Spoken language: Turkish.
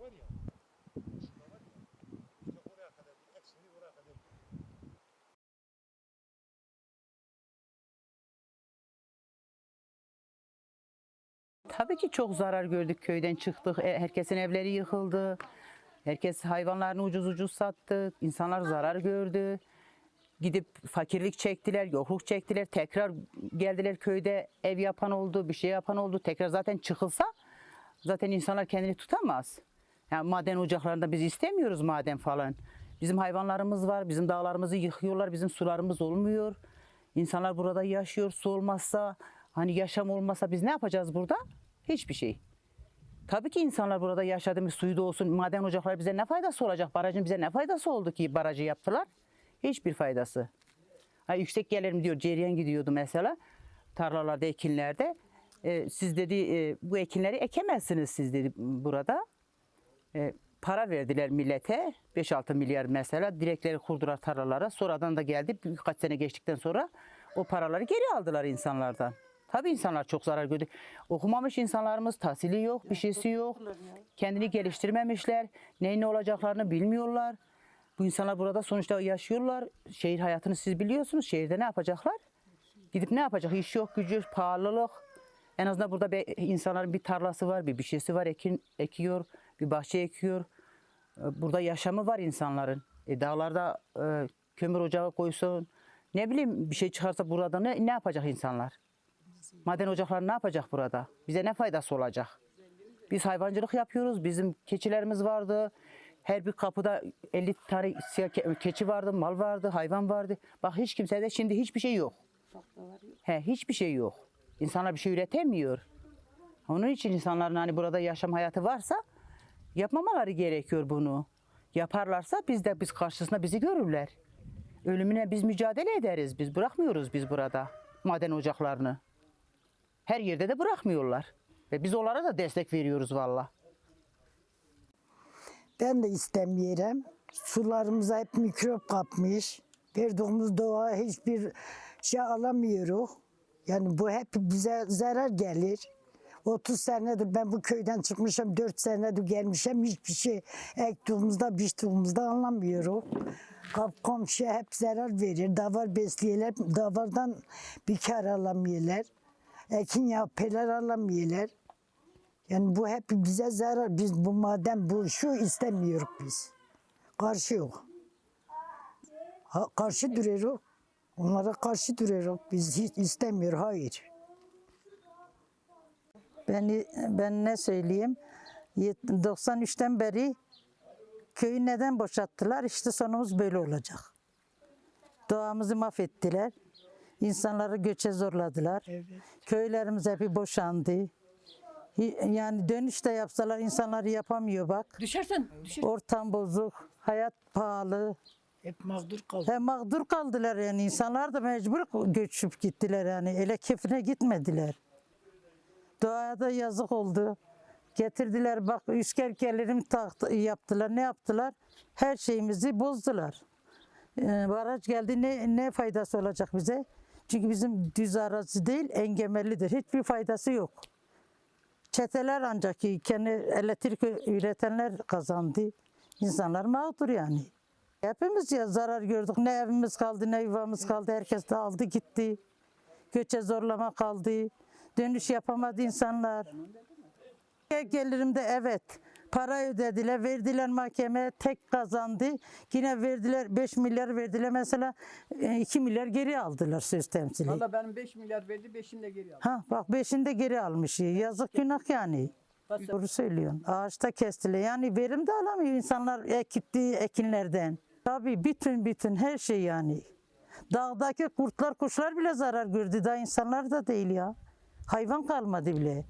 var ya. Şurada var ya. İşte oraya kadar. Hepsini oraya kadar. Tabii ki çok zarar gördük köyden çıktık. E, Herkesin evleri yıkıldı. Herkes hayvanlarını ucuz ucuz sattı. İnsanlar zarar gördü. Gidip fakirlik çektiler, yokluk çektiler. Tekrar geldiler köyde ev yapan oldu, bir şey yapan oldu. Tekrar zaten çıkılsa zaten insanlar kendini tutamaz. Yani maden ocaklarında biz istemiyoruz maden falan. Bizim hayvanlarımız var, bizim dağlarımızı yıkıyorlar, bizim sularımız olmuyor. İnsanlar burada yaşıyor, su olmazsa, hani yaşam olmasa biz ne yapacağız burada? Hiçbir şey. Tabii ki insanlar burada yaşadığımız suyu da olsun, maden ocakları bize ne faydası olacak? Barajın bize ne faydası oldu ki barajı yaptılar? Hiçbir faydası. Ha, yüksek gelirim diyor, cereyan gidiyordu mesela tarlalarda, ekinlerde. E, siz dedi e, bu ekinleri ekemezsiniz siz dedi burada. E, para verdiler millete 5-6 milyar mesela direkleri kurdular tarlalara sonradan da geldi birkaç sene geçtikten sonra o paraları geri aldılar insanlardan. Tabii insanlar çok zarar gördü. Okumamış insanlarımız tahsili yok, bir şeysi yok. Kendini geliştirmemişler. Neyin ne olacaklarını bilmiyorlar. Bu insanlar burada sonuçta yaşıyorlar. Şehir hayatını siz biliyorsunuz. Şehirde ne yapacaklar? Gidip ne yapacak? İş yok, gücü, yok, pahalılık. En azından burada bir, insanların bir tarlası var, bir bir şeysi var, ekin ekiyor, bir bahçe ekiyor. E, Burada yaşamı var insanların. E, dağlarda e, kömür ocağı koysun, ne bileyim bir şey çıkarsa burada ne, ne yapacak insanlar? Maden ocakları ne yapacak burada? Bize ne faydası olacak? Biz hayvancılık yapıyoruz. Bizim keçilerimiz vardı. Her bir kapıda 50 tane keçi vardı, mal vardı, hayvan vardı. Bak hiç kimsede şimdi hiçbir şey yok. He, hiçbir şey yok. İnsanlar bir şey üretemiyor. Onun için insanların hani burada yaşam hayatı varsa yapmamaları gerekiyor bunu. Yaparlarsa biz de biz karşısında bizi görürler. Ölümüne biz mücadele ederiz. Biz bırakmıyoruz biz burada maden ocaklarını. Her yerde de bırakmıyorlar. Ve biz onlara da destek veriyoruz valla. Ben de istemiyorum. Sularımıza hep mikrop kapmış. Verdiğimiz doğa hiçbir şey alamıyoruz. Yani bu hep bize zarar gelir. 30 senedir ben bu köyden çıkmışım, 4 senedir gelmişim. Hiçbir şey ektiğimizde, biçtiğimizde anlamıyoruz. Kap komşuya hep zarar verir. Davar besliyorlar, davardan bir kar alamıyorlar. Ekin yapıyorlar, alamıyorlar. Yani bu hep bize zarar. Biz bu maden bu şu istemiyoruz biz. Karşı yok. Ha, karşı duruyoruz. Onlara karşı duruyoruz. Biz hiç istemiyoruz. Hayır. Ben, ben ne söyleyeyim? Yet- 93'ten beri köyü neden boşalttılar? İşte sonumuz böyle olacak. Doğamızı mahvettiler. İnsanları göçe zorladılar. Köylerimiz hep boşandı. Yani dönüş de yapsalar insanlar yapamıyor bak. Düşersen düşer. Ortam bozuk, hayat pahalı. Hep mağdur kaldık. He mağdur kaldılar yani insanlar da mecbur göçüp gittiler yani. Ele keyfine gitmediler. Doğaya da yazık oldu. Getirdiler bak üskerkelerimi taktı, yaptılar. Ne yaptılar? Her şeyimizi bozdular. Ee, baraj geldi ne, ne faydası olacak bize? Çünkü bizim düz arazi değil engemellidir. Hiçbir faydası yok. Çeteler ancak ki kendi elektrik üretenler kazandı. İnsanlar mağdur yani. Hepimiz ya zarar gördük. Ne evimiz kaldı ne yuvamız kaldı. Herkes dağıldı gitti. Göçe zorlama kaldı. Dönüş yapamadı insanlar. Gelirimde evet. Para ödediler, verdiler mahkemeye, tek kazandı. Yine verdiler, 5 milyar verdiler. Mesela 2 milyar geri aldılar söz temsili. Valla benim 5 milyar verdi 5'ini de geri aldı. Ha bak beşini de geri almış. Yazık günah yani. Doğru söylüyorsun. Ağaçta kestiler. Yani verim de alamıyor insanlar ekittiği ekinlerden. Tabii bütün bütün her şey yani. Dağdaki kurtlar kuşlar bile zarar gördü. Daha insanlar da değil ya. Hayvan kalmadı bile.